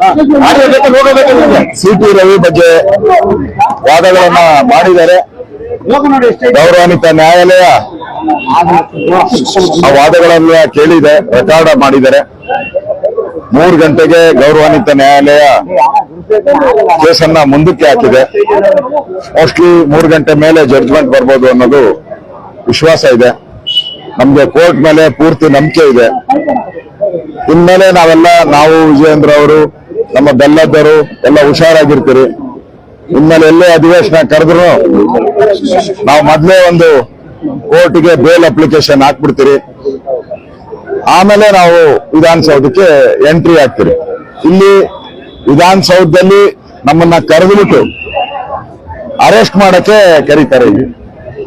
ವಕೀಲರು C T Ravi ಬಗ್ಗೆ ವಾದಗಳನ್ನ ಮಾಡಿದ್ದಾರೆ. ಗೌರವಾನ್ವಿತ ನ್ಯಾಯಾಲಯ ಆ ವಾದಗಳನ್ನ ಕೇಳಿದೆ ರೆಕಾರ್ಡ್ ಮಾಡಿದ್ದಾರೆ. ಮೂರು ಗಂಟೆಗೆ ಗೌರವಾನ್ವಿತ ನ್ಯಾಯಾಲಯ ಕೇಸನ್ನ ಮುಂದಕ್ಕೆ ಹಾಕಿದೆ. ಮೋಸ್ಟ್ಲಿ ಮೂರು ಗಂಟೆ ಮೇಲೆ ಜಡ್ಜ್ಮೆಂಟ್ ಬರ್ಬೋದು ಅನ್ನೋದು ವಿಶ್ವಾಸ ಇದೆ. ನಮ್ಗೆ ಕೋರ್ಟ್ ಮೇಲೆ ಪೂರ್ತಿ ನಂಬಿಕೆ ಇದೆ. ಇನ್ಮೇಲೆ ನಾವೆಲ್ಲ, ನಾವು ವಿಜಯೇಂದ್ರ ಅವರು ನಮ್ಮ ಬೆಲ್ಲದ್ದರು ಎಲ್ಲ ಹುಷಾರಾಗಿರ್ತೀರಿ. ನಿಮ್ಮಲ್ಲಿ ಎಲ್ಲೇ ಅಧಿವೇಶನ ಕರೆದ್ರು ನಾವು ಮೊದಲೇ ಒಂದು ಕೋರ್ಟ್ಗೆ ಬೇಲ್ ಅಪ್ಲಿಕೇಶನ್ ಹಾಕ್ಬಿಡ್ತೀರಿ. ಆಮೇಲೆ ನಾವು ವಿಧಾನಸೌಧಕ್ಕೆ ಎಂಟ್ರಿ ಆಗ್ತೀರಿ ಇಲ್ಲಿ ವಿಧಾನಸೌಧದಲ್ಲಿ ನಮ್ಮನ್ನ ಕರೆದ್ಬಿಟ್ಟು ಅರೆಸ್ಟ್ ಮಾಡಕ್ಕೆ ಕರೀತಾರೆ ಇಲ್ಲಿ.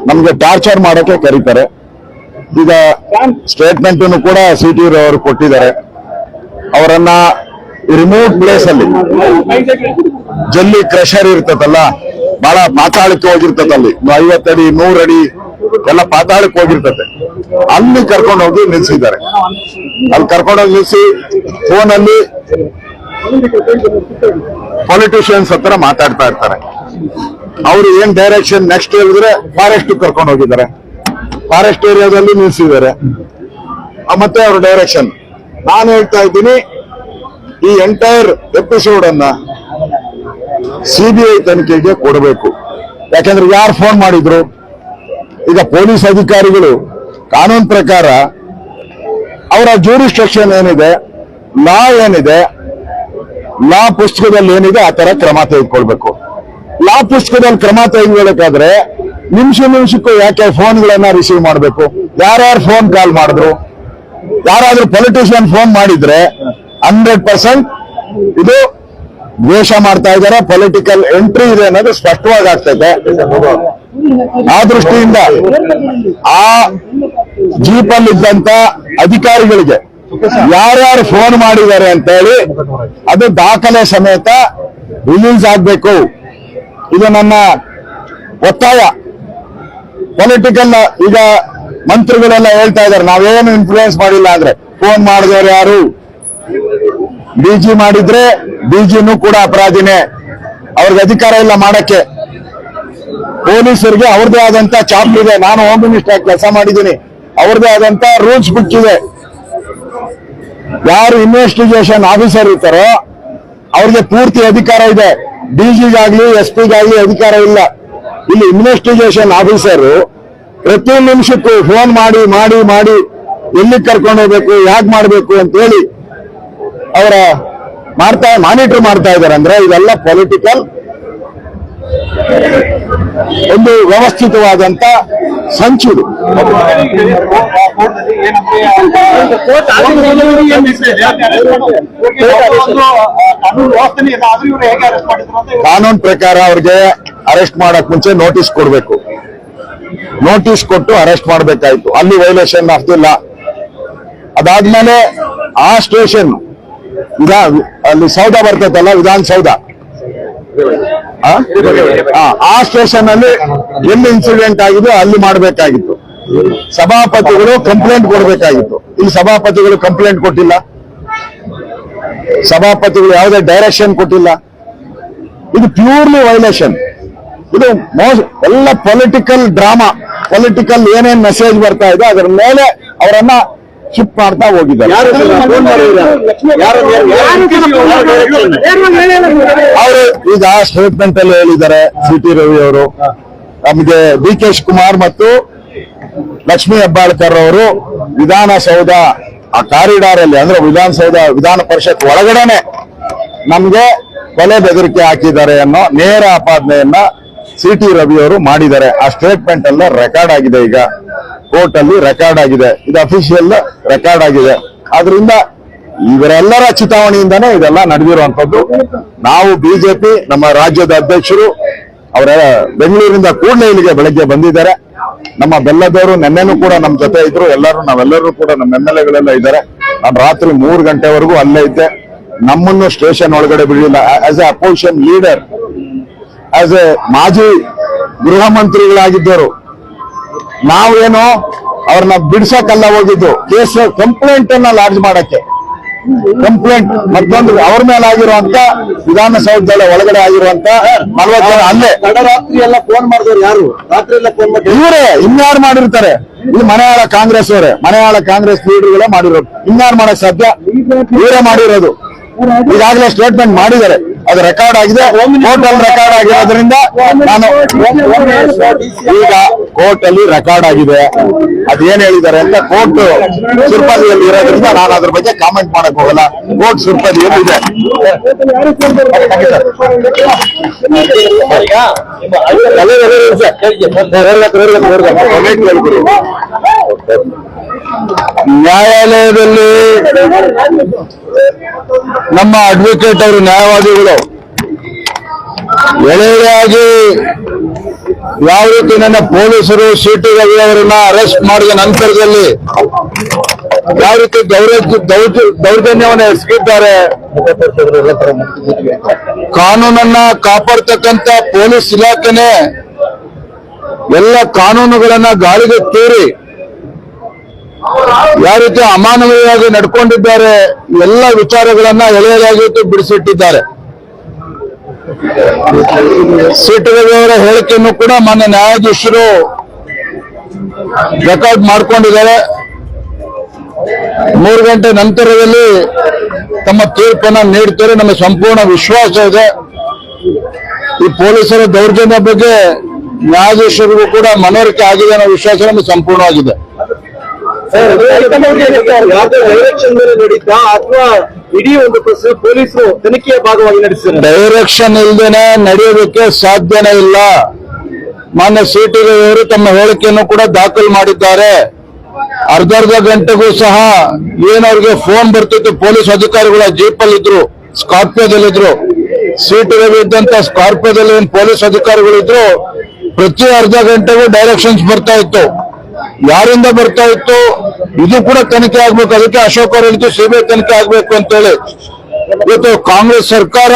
ನಮ್ಗೆ ಟಾರ್ಚರ್ ಮಾಡಕ್ಕೆ ಕರೀತಾರೆ. ಈಗ ಸ್ಟೇಟ್ಮೆಂಟ್ ಕೂಡ ಸಿ ಟಿ ಅವರು ಕೊಟ್ಟಿದ್ದಾರೆ. ಅವರನ್ನ ರಿಮೋಟ್ ಪ್ಲೇಸ್ ಅಲ್ಲಿ. ಜಲ್ಲಿ ಕ್ರೆಷರ್ ಇರ್ತದಲ್ಲ, ಬಹಳ ಪಾತಾಳಕ್ಕೆ ಹೋಗಿರ್ತದಲ್ಲಿ. ಐವತ್ತಡಿ ನೂರಡಿ ಎಲ್ಲ ಪಾತಾಳಕ್ಕೆ ಹೋಗಿರ್ತದೆ. ಅಲ್ಲಿ ಕರ್ಕೊಂಡು ಹೋಗಿ ನಿಲ್ಸಿದ್ದಾರೆ. ಅಲ್ಲಿ ಕರ್ಕೊಂಡೋಗಿ ನಿಲ್ಸಿ ಫೋನಲ್ಲಿ ಪೊಲಿಟಿಷಿಯನ್ಸ್ ಹತ್ರ ಮಾತಾಡ್ತಾ ಇರ್ತಾರೆ. ಅವರು ಏನ್ ಡೈರೆಕ್ಷನ್ ನೆಕ್ಸ್ಟ್ ಹೇಳಿದ್ರೆ ಫಾರೆಸ್ಟ್ ಕರ್ಕೊಂಡು ಹೋಗಿದ್ದಾರೆ. ಫಾರೆಸ್ಟ್ ಏರಿಯಾದಲ್ಲಿ ನಿಲ್ಸಿದ್ದಾರೆ. ಮತ್ತೆ ಅವ್ರ ಡೈರೆಕ್ಷನ್ ನಾನು ಹೇಳ್ತಾ ಇದ್ದೀನಿ ಈ ಎಂಟೈರ್ ಎಪಿಸೋಡ್ ಅನ್ನ ಸಿಬಿಐ ತನಿಖೆಗೆ ಕೊಡಬೇಕು. ಯಾಕಂದ್ರೆ ಯಾರು ಫೋನ್ ಮಾಡಿದ್ರು? ಈಗ ಪೊಲೀಸ್ ಅಧಿಕಾರಿಗಳು ಕಾನೂನು ಪ್ರಕಾರ ಅವರ ಜೂರಿಸ್ಟ್ರಕ್ಷನ್ ಏನಿದೆ ಲಾ ಏನಿದೆ ಲಾ ಪುಸ್ತಕದಲ್ಲಿ ಏನಿದೆ, ಆ ತರ ಕ್ರಮ ತೆಗೆದುಕೊಳ್ಬೇಕು. ಲಾ ಪುಸ್ತಕದಲ್ಲಿ ಕ್ರಮ ತೆಗೆದುಕೊಳ್ಳಬೇಕಾದ್ರೆ ನಿಮಿಷ ನಿಮಿಷಕ್ಕೂ ಯಾಕೆ ಫೋನ್ಗಳನ್ನ ರಿಸೀವ್ ಮಾಡಬೇಕು? ಯಾರ್ಯಾರು ಫೋನ್ ಕಾಲ್ ಮಾಡಿದ್ರು? ಯಾರಾದ್ರೂ ಪೊಲಿಟಿಷಿಯನ್ ಫೋನ್ ಮಾಡಿದ್ರೆ ಹಂಡ್ರೆಡ್ ಪರ್ಸೆಂಟ್ ಇದು ದ್ವೇಷ ಮಾಡ್ತಾ ಇದ್ದಾರೆ. ಪೊಲಿಟಿಕಲ್ ಎಂಟ್ರಿ ಇದೆ ಅನ್ನೋದು ಸ್ಪಷ್ಟವಾಗಿ ಆಗ್ತೈತೆ. ಆ ದೃಷ್ಟಿಯಿಂದ ಆ ಜೀಪಲ್ಲಿ ಇದ್ದಂತ ಅಧಿಕಾರಿಗಳಿಗೆ ಯಾರ್ಯಾರು ಫೋನ್ ಮಾಡಿದ್ದಾರೆ ಅಂತ ಹೇಳಿ ಅದು ದಾಖಲೆ ಸಮೇತ ರಿಲೀಸ್ ಆಗ್ಬೇಕು. ಇದು ನನ್ನ ಒತ್ತಾಯ. ಪೊಲಿಟಿಕಲ್ ಈಗ ಮಂತ್ರಿಗಳೆಲ್ಲ ಹೇಳ್ತಾ ಇದ್ದಾರೆ, ನಾವೇನು ಇನ್ಫ್ಲೂಯೆನ್ಸ್ ಮಾಡಿಲ್ಲ ಅಂದ್ರೆ ಫೋನ್ ಮಾಡಿದವರು ಯಾರು? ಡಿಜಿ ಮಾಡಿದ್ರೆ ಬಿಜಿನೂ ಕೂಡ ಅಪರಾಧಿನೇ. ಅವ್ರಿಗೆ ಅಧಿಕಾರ ಇಲ್ಲ ಮಾಡಕ್ಕೆ. ಪೊಲೀಸರಿಗೆ ಅವ್ರದೇ ಆದಂತ ಚಾಪ್ ಇದೆ. ನಾನು ಹೋಮ್ ಮಿನಿಸ್ಟರ್ ಕೆಲಸ ಮಾಡಿದ್ದೀನಿ. ಅವ್ರದೇ ಆದಂತ ರೂಲ್ಸ್ ಬುಕ್ ಇದೆ. ಯಾರು ಇನ್ವೆಸ್ಟಿಗೇಷನ್ ಆಫೀಸರ್ ಇರ್ತಾರೋ, ಅವ್ರಿಗೆ ಪೂರ್ತಿ ಅಧಿಕಾರ ಇದೆ. ಡಿಜಿಗಾಗ್ಲಿ ಎಸ್ ಪಿಗಾಗ್ಲಿ ಅಧಿಕಾರ ಇಲ್ಲ. ಇಲ್ಲಿ ಇನ್ವೆಸ್ಟಿಗೇಷನ್ ಆಫೀಸರ್ ಪ್ರತಿ ನಿಮಿಷಕ್ಕೂ ಫೋನ್ ಮಾಡಿ ಮಾಡಿ ಮಾಡಿ ಎಲ್ಲಿ ಕರ್ಕೊಂಡು ಹೋಗ್ಬೇಕು, ಯಾಕೆ ಮಾಡಬೇಕು ಅಂತ ಹೇಳಿ ಅವರ ಮಾಡ್ತಾ ಮಾನಿಟರ್ ಮಾಡ್ತಾ ಇದ್ದಾರೆ ಅಂದ್ರೆ ಇದೆಲ್ಲ ಪೊಲಿಟಿಕಲ್ ಒಂದು ವ್ಯವಸ್ಥಿತವಾದಂತ ಸಂಚು ಕಾನೂನು ಪ್ರಕಾರ ಅವ್ರಿಗೆ ಅರೆಸ್ಟ್ ಮಾಡಕ್ ಮುಂಚೆ ನೋಟಿಸ್ ಕೊಡ್ಬೇಕು. ನೋಟಿಸ್ ಕೊಟ್ಟು ಅರೆಸ್ಟ್ ಮಾಡ್ಬೇಕಾಯ್ತು. ಅಲ್ಲಿ ವೈಲೇಷನ್ ಆಗ್ತಿಲ್ಲ. ಅದಾದ್ಮೇಲೆ ಆ ಸ್ಟೇಷನ್ ಅಲ್ಲಿ ಸೌಧ ಬರ್ತೈತಲ್ಲ ವಿಧಾನಸೌಧ ಆ? ಸ್ಟೇಷನ್ ಅಲ್ಲಿ ಎಲ್ಲಿ ಇನ್ಸಿಡೆಂಟ್ ಆಗಿದೆ ಅಲ್ಲಿ ಮಾಡಬೇಕಾಗಿತ್ತು. ಸಭಾಪತಿಗಳು ಕಂಪ್ಲೇಂಟ್ ಕೊಡಬೇಕಾಗಿತ್ತು. ಇಲ್ಲಿ ಸಭಾಪತಿಗಳು ಕಂಪ್ಲೇಂಟ್ ಕೊಟ್ಟಿಲ್ಲ. ಸಭಾಪತಿಗಳು ಯಾವುದೇ ಡೈರೆಕ್ಷನ್ ಕೊಟ್ಟಿಲ್ಲ. ಇದು ಪ್ಯೂರ್ಲಿ ವೈಲೇಷನ್ ಇದು ಎಲ್ಲ ಪೊಲಿಟಿಕಲ್ ಡ್ರಾಮಾ ಪೊಲಿಟಿಕಲ್ ಏನೇನ್ ಮೆಸೇಜ್ ಬರ್ತಾ ಇದೆ, ಅದರ ಮೇಲೆ ಅವರನ್ನ ಮಾಡ್ತಾ ಹೋಗಿದ್ದಾರೆ ಅವರು ಈಗ ಸ್ಟೇಟ್ಮೆಂಟ್ ಅಲ್ಲಿ ಹೇಳಿದ್ದಾರೆ ಸಿ ಟಿ ರವಿ ಅವರು ನಮಗೆ ಡಿ ಕೆ ಶಿವಕುಮಾರ್ ಮತ್ತು ಲಕ್ಷ್ಮೀ ಹೆಬ್ಬಾಳ್ಕರ್ ಅವರು ವಿಧಾನಸೌಧ ಆ ಕಾರಿಡಾರ್ ಅಲ್ಲಿ ಅಂದ್ರೆ ವಿಧಾನಸೌಧ ವಿಧಾನ ಪರಿಷತ್ ಒಳಗಡೆನೆ ನಮ್ಗೆ ಕೊಲೆ ಬೆದರಿಕೆ ಹಾಕಿದ್ದಾರೆ ಅನ್ನೋ ನೇರ ಆಪಾದನೆಯನ್ನ ಸಿ ಟಿ ರವಿ ಅವರು ಮಾಡಿದ್ದಾರೆ ಆ ಸ್ಟೇಟ್ಮೆಂಟ್ ಎಲ್ಲ ರೆಕಾರ್ಡ್ ಆಗಿದೆ ಈಗ ಕೋರ್ಟ್ ಅಲ್ಲಿ ರೆಕಾರ್ಡ್ ಆಗಿದೆ. ಇದು ಅಫಿಷಿಯಲ್ ರೆಕಾರ್ಡ್ ಆಗಿದೆ. ಆದ್ರಿಂದ ಇವರೆಲ್ಲರ ಚಿತಾವಣೆಯಿಂದಾನೇ ಇದೆಲ್ಲ ನಡೆದಿರುವಂತದ್ದು ನಾವು ಬಿಜೆಪಿ ನಮ್ಮ ರಾಜ್ಯದ ಅಧ್ಯಕ್ಷರು, ಅವರ ಬೆಂಗಳೂರಿಂದ ಕೂಡಲೇ ಇಲ್ಲಿಗೆ ಬೆಳಗ್ಗೆ ಬಂದಿದ್ದಾರೆ. ನಮ್ಮ ಬೆಲ್ಲದವರು ನೆನ್ನೆನೂ ಕೂಡ ನಮ್ಮ ಜೊತೆ ಇದ್ರು. ಎಲ್ಲರೂ, ನಾವೆಲ್ಲರೂ ಕೂಡ ನಮ್ಮ ಎಂ ಎಲ್ ಎಗಳೆಲ್ಲ ಇದ್ದಾರೆ. ನಾನು ರಾತ್ರಿ ಮೂರು ಗಂಟೆವರೆಗೂ ಅಲ್ಲೇ ಇದ್ದೆ. ನಮ್ಮನ್ನು ಸ್ಟೇಷನ್ ಒಳಗಡೆ ಬಿಡಲಿಲ್ಲ. As a opposition leader as a ಮಾಜಿ ಗೃಹ ಮಂತ್ರಿಗಳಾಗಿದ್ದರು ನಾವೇನು ಅವ್ರನ್ನ ಬಿಡ್ಸಕ್ಕಲ್ಲ ಹೋಗಿದ್ದು. ಕೇಸ್ ಕಂಪ್ಲೇಂಟ್ ಅನ್ನ ಲಾಡ್ಜ್ ಮಾಡಕ್ಕೆ. ಕಂಪ್ಲೇಂಟ್ ಮತ್ತೊಂದು ಅವ್ರ ಮೇಲೆ ಆಗಿರುವಂತ ವಿಧಾನಸೌಧದ ಒಳಗಡೆ ಆಗಿರುವಂತ ನಲ್ವತ್ತು ಜನ ಅಲ್ಲೇ. ತಡರಾತ್ರಿ ಎಲ್ಲ ಫೋನ್ ಮಾಡಿದವ್ರು ಯಾರು? ರಾತ್ರಿ ಎಲ್ಲ ಫೋನ್ ಮಾಡಿ ಇವರೇ ಇನ್ಯಾರು ಮಾಡಿರ್ತಾರೆ? ಇದು ಮನೆಯಾಳ ಕಾಂಗ್ರೆಸ್ ಅವರೇ. ಮನೆಯಾಳ ಕಾಂಗ್ರೆಸ್ ಲೀಡರ್ಗಳೇ ಮಾಡಿರೋದು. ಇನ್ಯಾರು ಮಾಡಕ್ ಸಾಧ್ಯ? ಇವರೇ ಮಾಡಿರೋದು. ಈಗಾಗಲೇ ಸ್ಟೇಟ್ಮೆಂಟ್ ಮಾಡಿದ್ದಾರೆ. ಅದು ರೆಕಾರ್ಡ್ ಆಗಿದೆ ಕೋರ್ಟ್ ಅಲ್ಲಿ ರೆಕಾರ್ಡ್ ಆಗಿರೋದ್ರಿಂದ ನಾನು ಈಗ ಕೋರ್ಟ್ ಅಲ್ಲಿ ರೆಕಾರ್ಡ್ ಆಗಿದೆ ಅದೇನ್ ಹೇಳಿದ್ದಾರೆ ಅಂತ ಕೋರ್ಟ್ ಸುರ್ಪದಿಯಲ್ಲಿ ಇರೋದ್ರಿಂದ ನಾನು ಅದ್ರ ಬಗ್ಗೆ ಕಾಮೆಂಟ್ ಮಾಡಕ್ ಹೋಗಲ್ಲ ಕೋರ್ಟ್ ಸುರ್ಪದಿಯಲ್ಲಿ ಇದೆ ನ್ಯಾಯಾಲಯದಲ್ಲಿ ನಮ್ಮ ಅಡ್ವೊಕೇಟ್ ಅವರು, ನ್ಯಾಯವಾದಿಗಳು ಎಳೆಯಾಗಿ ಯಾವ ರೀತಿ ನನ್ನ ಪೊಲೀಸರು ಸಿಟಿ ರವಿ ಅವರನ್ನ ಅರೆಸ್ಟ್ ಮಾಡಿದ ನಂತರದಲ್ಲಿ ಯಾವ ರೀತಿ ದೌರ್ಜ ದೌರ್ಜ- ದೌರ್ಜನ್ಯವನ್ನು ಎಸಗಿದ್ದಾರೆ. ಕಾನೂನನ್ನ ಕಾಪಾಡ್ತಕ್ಕಂತ ಪೊಲೀಸ್ ಇಲಾಖೆನೆ ಎಲ್ಲ ಕಾನೂನುಗಳನ್ನ ಗಾಳಿಗೆ ತೂರಿ ಯಾವ ರೀತಿ ಅಮಾನವೀಯವಾಗಿ ನಡ್ಕೊಂಡಿದ್ದಾರೆ ಎಲ್ಲ ವಿಚಾರಗಳನ್ನ ಎಳೆಯಾಗಿ ಬಿಡಿಸಿಟ್ಟಿದ್ದಾರೆ. ಸಿಟಿ ರವಿ ಅವರ ಹೇಳಿಕೆಯನ್ನು ಕೂಡ ಮಾನ್ಯ ನ್ಯಾಯಾಧೀಶರು ರೆಕಾರ್ಡ್ ಮಾಡ್ಕೊಂಡಿದ್ದಾರೆ. ಮೂರು ಗಂಟೆ ನಂತರದಲ್ಲಿ ತಮ್ಮ ತೀರ್ಪನ್ನ ನೀಡ್ತಾರೆ, ನಮ್ಮ ಸಂಪೂರ್ಣ ವಿಶ್ವಾಸ ಇದೆ. ಈ ಪೊಲೀಸರ ದೌರ್ಜನ್ಯ ಬಗ್ಗೆ ನ್ಯಾಯಾಧೀಶರಿಗೂ ಕೂಡ ಮನವರಿಕೆ ಆಗಿದೆ ಅನ್ನೋ ವಿಶ್ವಾಸ ನಮಗೆ ಸಂಪೂರ್ಣವಾಗಿದೆ. ಅಥವಾ ಇಡೀ ಒಂದು ಪ್ರಶ್ನೆ ಪೊಲೀಸರು ತನಿಖೆಯ ಭಾಗವಾಗಿ ನಡೆಸಿದ್ದಾರೆ ಡೈರೆಕ್ಷನ್ ಇಲ್ದೇನೆ ನಡೆಯೋದಕ್ಕೆ ಸಾಧ್ಯನೇ ಇಲ್ಲ. ಮಾನ್ಯ ಸಿಟಿ ಅವರು ತಮ್ಮ ಹೇಳಿಕೆಯನ್ನು ಕೂಡ ದಾಖಲು ಮಾಡಿದ್ದಾರೆ. ಅರ್ಧ ಅರ್ಧ ಗಂಟೆಗೂ ಸಹ ಏನವ್ರಿಗೆ ಫೋನ್ ಬರ್ತಿತ್ತು. ಪೊಲೀಸ್ ಅಧಿಕಾರಿಗಳ ಜೀಪಲ್ಲಿ ಇದ್ರು ಸ್ಕಾರ್ಪಿಯೋದಲ್ಲಿದ್ರು ಸಿಟಿ ರವಿ ಇದ್ದಂತ ಸ್ಕಾರ್ಪಿಯೋದಲ್ಲಿ ಏನ್ ಪೊಲೀಸ್ ಅಧಿಕಾರಿಗಳಿದ್ರು. ಪ್ರತಿ ಅರ್ಧ ಗಂಟೆಗೂ ಡೈರೆಕ್ಷನ್ಸ್ ಬರ್ತಾ ಇತ್ತು. ಯಾರಿಂದ ಬರ್ತಾ ಇತ್ತು? ಇದು ಕೂಡ ತನಿಖೆ ಆಗ್ಬೇಕು. ಅದಕ್ಕೆ ಅಶೋಕ್ ಅವರು ಹೇಳಿದ್ದು ಸಿಬಿಐ ತನಿಖೆ ಆಗ್ಬೇಕು ಅಂತೇಳಿ. ಇವತ್ತು ಕಾಂಗ್ರೆಸ್ ಸರ್ಕಾರ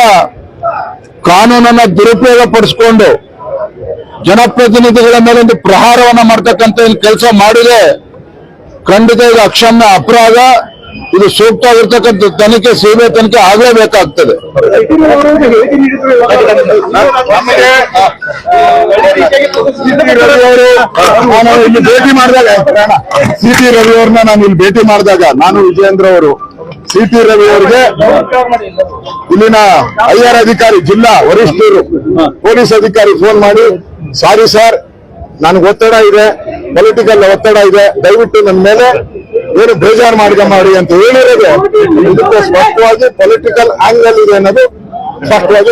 ಕಾನೂನನ್ನ ದುರುಪಯೋಗ ಪಡಿಸ್ಕೊಂಡು ಜನಪ್ರತಿನಿಧಿಗಳ ಮೇಲೆ ಒಂದು ಪ್ರಹಾರವನ್ನ ಮಾಡ್ತಕ್ಕಂಥ ಕೆಲಸ ಮಾಡಿದೆ. ಖಂಡಿತ ಇದು ಅಕ್ಷಮ್ಯ ಅಪರಾಧ. ಇದು ಸೂಕ್ತವಾಗಿರ್ತಕ್ಕಂಥ ತನಿಖೆ ಸಿಬಿಐ ತನಿಖೆ ಆಗಲೇಬೇಕಾಗ್ತದೆ. ಬೇಕಾಗ್ತದೆ ನಾನು ಇಲ್ಲಿ ಭೇಟಿ ಮಾಡಿದಾಗ ಸಿ ಟಿ ರವಿ ಅವ್ರನ್ನ ನಾನು ಇಲ್ಲಿ ಭೇಟಿ ಮಾಡಿದಾಗ ನಾನು ವಿಜಯೇಂದ್ರ ಅವರು ಸಿ ಟಿ ರವಿ ಅವರಿಗೆ ಇಲ್ಲಿನ ಐಆರ್ ಅಧಿಕಾರಿ ಜಿಲ್ಲಾ ವರಿಷ್ಠರು ಪೊಲೀಸ್ ಅಧಿಕಾರಿ ಫೋನ್ ಮಾಡಿ ಸಾರಿ ಸರ್ ನನಗೆ ಒತ್ತಡ ಇದೆ ಪೊಲಿಟಿಕಲ್ ಒತ್ತಡ ಇದೆ ದಯವಿಟ್ಟು ನನ್ನ ಮೇಲೆ ಏನು ಬೇಜಾರು ಮಾಡ್ಕೊಂಬಾಡಿ ಅಂತ ಹೇಳಿರೋದು. ಇದಕ್ಕೆ ಸ್ಪಷ್ಟವಾಗಿ ಪೊಲಿಟಿಕಲ್ ಆಂಗಲ್ ಇದೆ ಅನ್ನೋದು ಸ್ಪಷ್ಟವಾಗಿ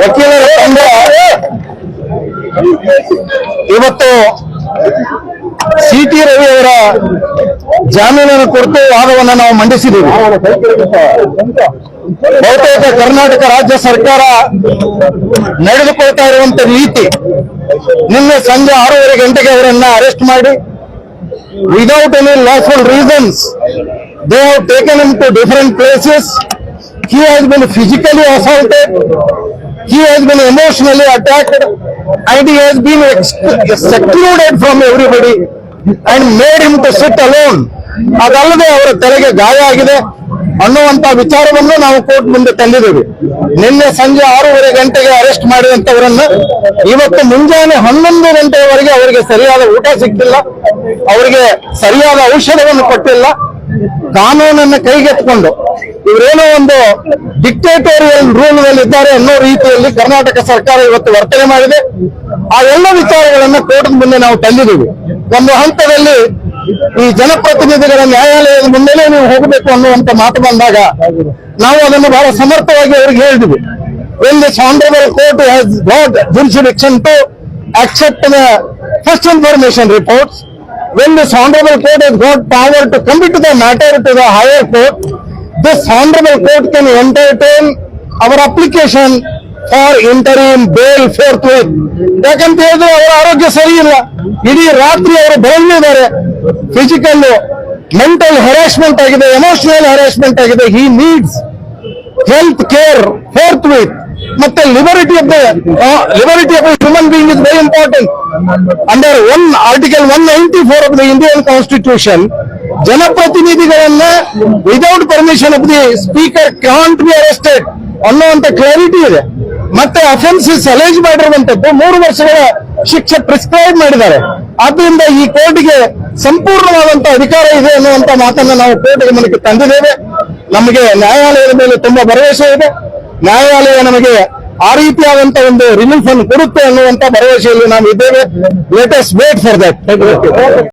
ವಕೀಲರ ತಂಡ ಇವತ್ತು ಸಿ ಟಿ ರವಿ ಅವರ ಜಾಮೀನನ್ನು ಕೊಡ್ತು ವಾದವನ್ನು ನಾವು ಮಂಡಿಸಿದ್ದೀವಿ. ಬಹುತೇಕ ಕರ್ನಾಟಕ ರಾಜ್ಯ ಸರ್ಕಾರ ನಡೆದುಕೊಳ್ತಾ ಇರುವಂತ ರೀತಿ ನಿನ್ನೆ ಸಂಜೆ ಆರೂವರೆ ಗಂಟೆಗೆ ಅವರನ್ನ ಅರೆಸ್ಟ್ ಮಾಡಿ without any lawful reasons. They have taken him to different places. He has been physically assaulted. He has been emotionally attacked. And he has been secluded from everybody and made him to sit alone. ಅದಲ್ಲದೆ ಅವರ ತಲೆಗೆ ಗಾಯ ಆಗಿದೆ ಅನ್ನುವಂತ ವಿಚಾರವನ್ನು ನಾವು court ಮುಂದೆ ತಂದಿದ್ದೇವೆ. ನಿನ್ನೆ ಸಂಜೆ ಆರೂವರೆ ಗಂಟೆಗೆ ಅರೆಸ್ಟ್ ಮಾಡಿದಂತವರನ್ನ ಇವತ್ತು ಮುಂಜಾನೆ ಹನ್ನೊಂದು ಗಂಟೆಯವರೆಗೆ ಅವರಿಗೆ ಸರಿಯಾದ ಊಟ ಸಿಗ್ತಿಲ್ಲ ಅವರಿಗೆ ಸರಿಯಾದ ಔಷಧವನ್ನು ಕೊಟ್ಟಿಲ್ಲ. ಕಾನೂನನ್ನು ಕೈಗೆತ್ತಿಕೊಂಡು ಇವರೇನೋ ಒಂದು ಡಿಕ್ಟೇಟೋರಿಯಲ್ ರೂಲ್ ಇದ್ದಾರೆ ಅನ್ನೋ ರೀತಿಯಲ್ಲಿ ಕರ್ನಾಟಕ ಸರ್ಕಾರ ಇವತ್ತು ವರ್ತನೆ ಮಾಡಿದೆ. ಆ ಎಲ್ಲ ವಿಚಾರಗಳನ್ನ ಕೋರ್ಟ್ ಮುಂದೆ ನಾವು ತಂದಿದ್ದೀವಿ. ಒಂದು ಹಂತದಲ್ಲಿ ಈ ಜನಪ್ರತಿನಿಧಿಗಳ ನ್ಯಾಯಾಲಯದ ಮುಂದೆಯೇ ನೀವು ಹೋಗಬೇಕು ಅನ್ನುವಂತ ಮಾತು ಬಂದಾಗ ನಾವು ಅದನ್ನು ಬಹಳ ಸಮರ್ಥವಾಗಿ ಅವ್ರಿಗೆ ಹೇಳಿದ್ವಿ. When this honourable court has got jurisdiction to accept the first information reports when this honourable court has got power to commit the matter to the higher court this honourable court can entertain our application for bail forth forthwith. ಯಾಕಂತ ಹೇಳಿದ್ರೆ ಅವರ ಆರೋಗ್ಯ ಸರಿ ಇಲ್ಲ. ಇಡೀ ರಾತ್ರಿ ಅವರು ಬೆಳಗಿದ್ದಾರೆ ಫಿಸಿಕಲ್ ಮೆಂಟಲ್ ಹೆರಾಸ್ಮೆಂಟ್ ಆಗಿದೆ ಎಮೋಷನಲ್ ಹೆರಾಸ್ಮೆಂಟ್ ಆಗಿದೆ. He needs health care forthwith ಮತ್ತೆ liberty of the liberty of human being is very important under one article one ninety four of the Indian constitution ಜನಪ್ರತಿನಿಧಿಗಳನ್ನ without permission of the speaker can't be arrested ಅನ್ನುವಂತ clarity ಇದೆ. ಮತ್ತೆ offences ಸಲೇಜ್ ಮಾಡಿರುವಂತದ್ದು ಮೂರು ವರ್ಷಗಳ ಶಿಕ್ಷೆ prescribe ಮಾಡಿದ್ದಾರೆ. ಆದ್ರಿಂದ ಈ ಕೋರ್ಟ್ಗೆ ಸಂಪೂರ್ಣವಾದಂತಹ ಅಧಿಕಾರ ಇದೆ ಅನ್ನುವಂತ ಮಾತನ್ನ ನಾವು ಕೋರ್ಟ್ ಗಮನಕ್ಕೆ ತಂದಿದ್ದೇವೆ. ನಮಗೆ ನ್ಯಾಯಾಲಯದ ಮೇಲೆ ತುಂಬಾ ಭರವಸೆ ಇದೆ. ನ್ಯಾಯಾಲಯ ನಮಗೆ ಆ ರೀತಿಯಾದಂತ ಒಂದು ರಿಲೀಫ್ ಅನ್ನು ಕೊಡುತ್ತೆ ಅನ್ನುವಂತ ಭರವಸೆಯಲ್ಲಿ ನಾವು ಇದ್ದೇವೆ ಲೇಟೆಸ್ಟ್ ವೇಟ್ ಫಾರ್ ದಟ್